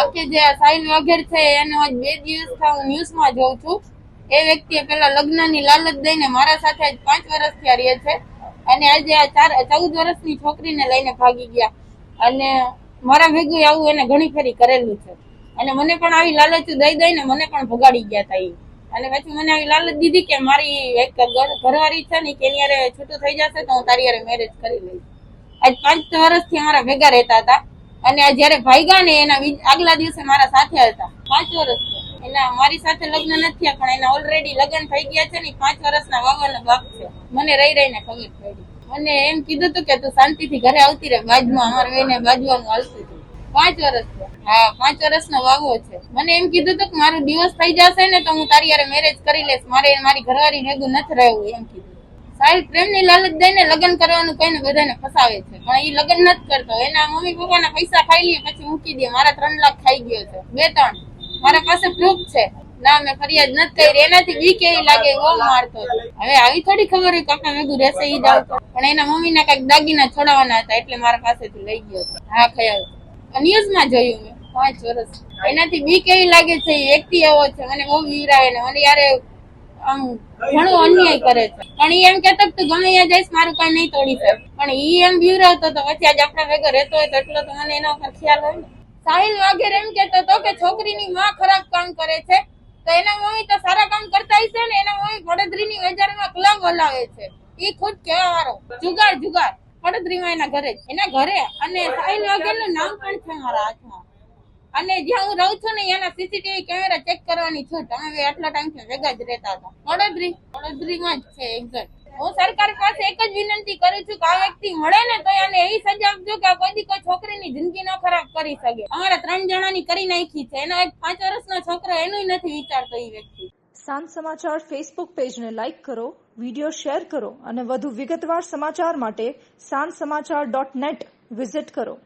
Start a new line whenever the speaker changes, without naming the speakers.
આખી જે આ સાહિલ વગેર છે, એનો આજ બે દિવસથી હું ન્યૂઝમાં જોઉં છું. એ વ્યક્તિએ પેલા લગ્નની લાલચ દઈને મારા સાથે આજ પાંચ વર્ષથી આ રહે છે. અને આજે આ ચાર, ચૌદ વર્ષની છોકરીને લઈને ભાગી ગયા. અને મારા ભેગું આવું એને ઘણી ફેરી કરેલું છે. અને મને પણ આવી લાલચ દઈ દઈને મને પણ ભગાડી ગયા હતા એ અને પછી મને આવી લાલચ દીધી કે મારી એક ઘરવાળી છે ને કે એની છૂટું થઈ જશે તો હું તારી હારે મેરેજ કરી લઈશ. આજ પાંચ વર્ષથી અમારા ભેગા રહેતા હતા અને જયારે ભાગ્યા ને એના આગલા દિવસે મારા સાથે હતા. પાંચ વર્ષ એના મારી સાથે લગ્ન નથી પણ એના ઓલરેડી લગ્ન થઈ ગયા છે ને પાંચ વર્ષના વાવાનો બાપ છે. મને રહી રહીને ખબર પડી. મને એમ કીધું હતું કે તું શાંતિથી ઘરે આવતી રહે, બાજુમાં અમારે વહીને બાજવાનું હાલતું હતું. પાંચ વર્ષ હા, પાંચ વર્ષનો વાવો છે. મને એમ કીધું હતું કે મારો દિવસ થઈ જશે ને તો હું તારી યારે મેરેજ કરી લઈશ. મારે મારી ઘરવાળી ભેગું નથી રહેવું, એમ કીધું. સાહેબ, પ્રેમની લાલચ દઈને લગ્ન કરવાનું કહીને બધાને ફસાવે છે. પણ એ લગ્ન નથી કરતો. એના મમ્મી પપ્પાના પૈસા ખાઈ લઈએ પછી મૂકી દે. મારા ત્રણ લાખ ખાઈ ગયો છે. બે, ત્રણ. મારા પાસે પ્રૂફ છે. ના, મેં ફરિયાદ નથી કરી. એનાથી બી એવી લાગે? બહુ મારતો. હવે આવી થોડી ખબર હોય કાકા ભેગું રહેશે ઈ આવતો. પણ એના મમ્મી ના કંઈક દાગીના છોડાવવાના હતા એટલે મારા પાસેથી લઈ ગયો. હા ખયાલ ન્યૂઝમાં જોયું મેં પાંચ વર્ષ એનાથી બી કેવી લાગે છે? વ્યક્તિ એવો છે. મને બહુ વીરાવે ને મને યારે ઘણો અન્યાય કરે છે. પણ એ એમ કેતો તું ગમે ત્યાં જઈશ, મારું કઈ નહીં તોડી શકે. પણ એ એમ બીવરાવતો તો પછી આજે આપણા ભેગો રહેતો હોય તો એટલો તો મને એના ખ્યાલ હોય ને. સાહિલ વાઘેર એમ કેતો હતો કે છોકરીની માં ખરાબ કામ કરે છે, તો એના મમ્મી તો સારા કામ કરતા હશે ને, એના મમ્મી વડોદરીની વેચારીમાં ક્લબ હલાવે છે. એ ખુદ કહેવા વાળો જુગાર જુગાર. વડોદરીમાં એના ઘરે એના ઘરે અને સાહિલ વાઘેરનું નામ પણ છે મારા હાથમાં. અને જ્યાં હું રહું છું ને એના સીસીટીવી કેમેરા ચેક કરવાની છું. તમે આટલા ટાઈમથી ભેગા જ રહેતા હતા. વડોદરી. વડોદરીમાં જ છે એક્ઝેક્ટ હું સરકાર પાસે એક જ વિનંતી કરું છું કે આ વ્યક્તિ મળે ને તો એને એવી સજા આપજો કે કોઈ કોઈ છોકરીની જિંદગી ન ખરાબ કરી શકે. અમારા ત્રણ જણાની કરી નાખી છે. એનો એક પાંચ વર્ષનો છોકરો એનું નથી વિચારતો એ વ્યક્તિ.
સાંજ સમાચાર ફેસબુક પેજને લાઇક કરો વિડિયો શેર કરો અને વધુ વિગતવાર સમાચાર માટે સાંજ સમાચાર ડોટ નેટ વિઝિટ કરો.